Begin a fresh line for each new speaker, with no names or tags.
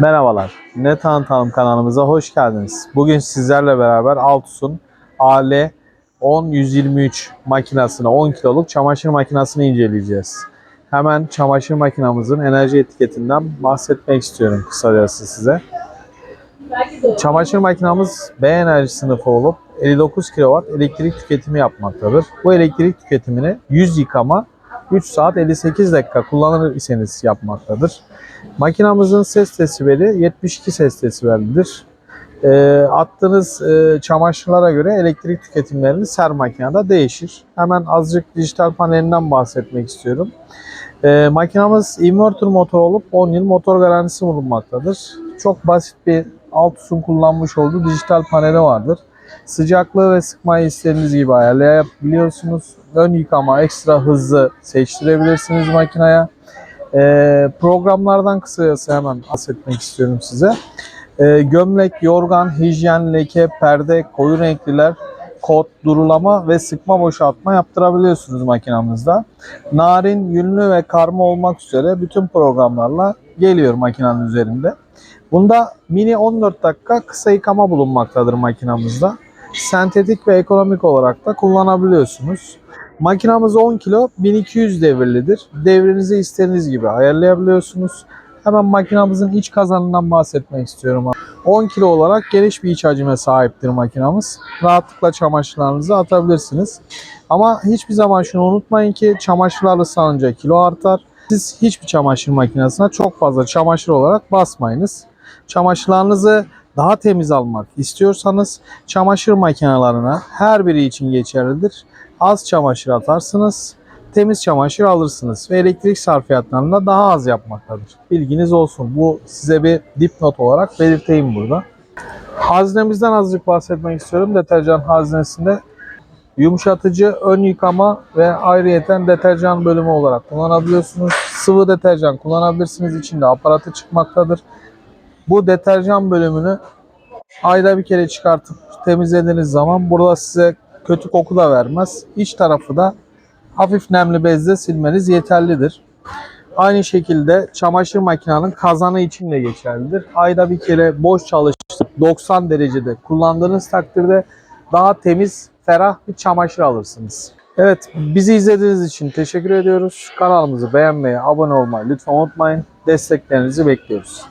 Merhabalar, Ne Tanıtalım kanalımıza hoş geldiniz. Bugün sizlerle beraber Altus'un AL 10123 makinasını, 10 kiloluk çamaşır makinasını inceleyeceğiz. Hemen çamaşır makinamızın enerji etiketinden bahsetmek istiyorum kısacası size. Çamaşır makinamız B enerji sınıfı olup 59 kW elektrik tüketimi yapmaktadır. Bu elektrik tüketimini 100 yıkama 3 saat 58 dakika kullanır iseniz yapmaktadır. Makinamızın ses desibeli 72 ses desibeldir. E, attığınız e, çamaşırlara göre elektrik tüketimleriniz her makinede değişir. Hemen azıcık dijital panelinden bahsetmek istiyorum. E, makinamız inverter motor olup 10 yıl motor garantisi bulunmaktadır. Çok basit bir Altus'un kullanmış olduğu dijital paneli vardır. Sıcaklığı ve sıkmayı istediğiniz gibi ayarlayabiliyorsunuz. Ön yıkama ekstra hızlı seçtirebilirsiniz makineye. Ee, programlardan kısacası hemen bahsetmek istiyorum size. Ee, gömlek, yorgan, hijyen, leke, perde, koyu renkliler, kod, durulama ve sıkma boşaltma yaptırabiliyorsunuz makinamızda. Narin, yünlü ve karma olmak üzere bütün programlarla geliyor makinenin üzerinde. Bunda mini 14 dakika kısa yıkama bulunmaktadır makinamızda. Sentetik ve ekonomik olarak da kullanabiliyorsunuz. Makinamız 10 kilo 1200 devirlidir. Devrinizi istediğiniz gibi ayarlayabiliyorsunuz. Hemen makinamızın iç kazanından bahsetmek istiyorum. 10 kilo olarak geniş bir iç hacime sahiptir makinamız. Rahatlıkla çamaşırlarınızı atabilirsiniz. Ama hiçbir zaman şunu unutmayın ki çamaşırlar ıslanınca kilo artar. Siz hiçbir çamaşır makinesine çok fazla çamaşır olarak basmayınız. Çamaşırlarınızı daha temiz almak istiyorsanız çamaşır makinelerine her biri için geçerlidir. Az çamaşır atarsınız, temiz çamaşır alırsınız ve elektrik sarfiyatlarını da daha az yapmaktadır. Bilginiz olsun. Bu size bir dipnot olarak belirteyim burada. Haznemizden azıcık bahsetmek istiyorum. Deterjan haznesinde yumuşatıcı, ön yıkama ve ayrıyeten deterjan bölümü olarak kullanabiliyorsunuz. Sıvı deterjan kullanabilirsiniz. İçinde aparatı çıkmaktadır. Bu deterjan bölümünü ayda bir kere çıkartıp temizlediğiniz zaman burada size kötü koku da vermez. İç tarafı da hafif nemli bezle silmeniz yeterlidir. Aynı şekilde çamaşır makinenin kazanı için de geçerlidir. Ayda bir kere boş çalıştırıp 90 derecede kullandığınız takdirde daha temiz, ferah bir çamaşır alırsınız. Evet, bizi izlediğiniz için teşekkür ediyoruz. Kanalımızı beğenmeyi, abone olmayı lütfen unutmayın. Desteklerinizi bekliyoruz.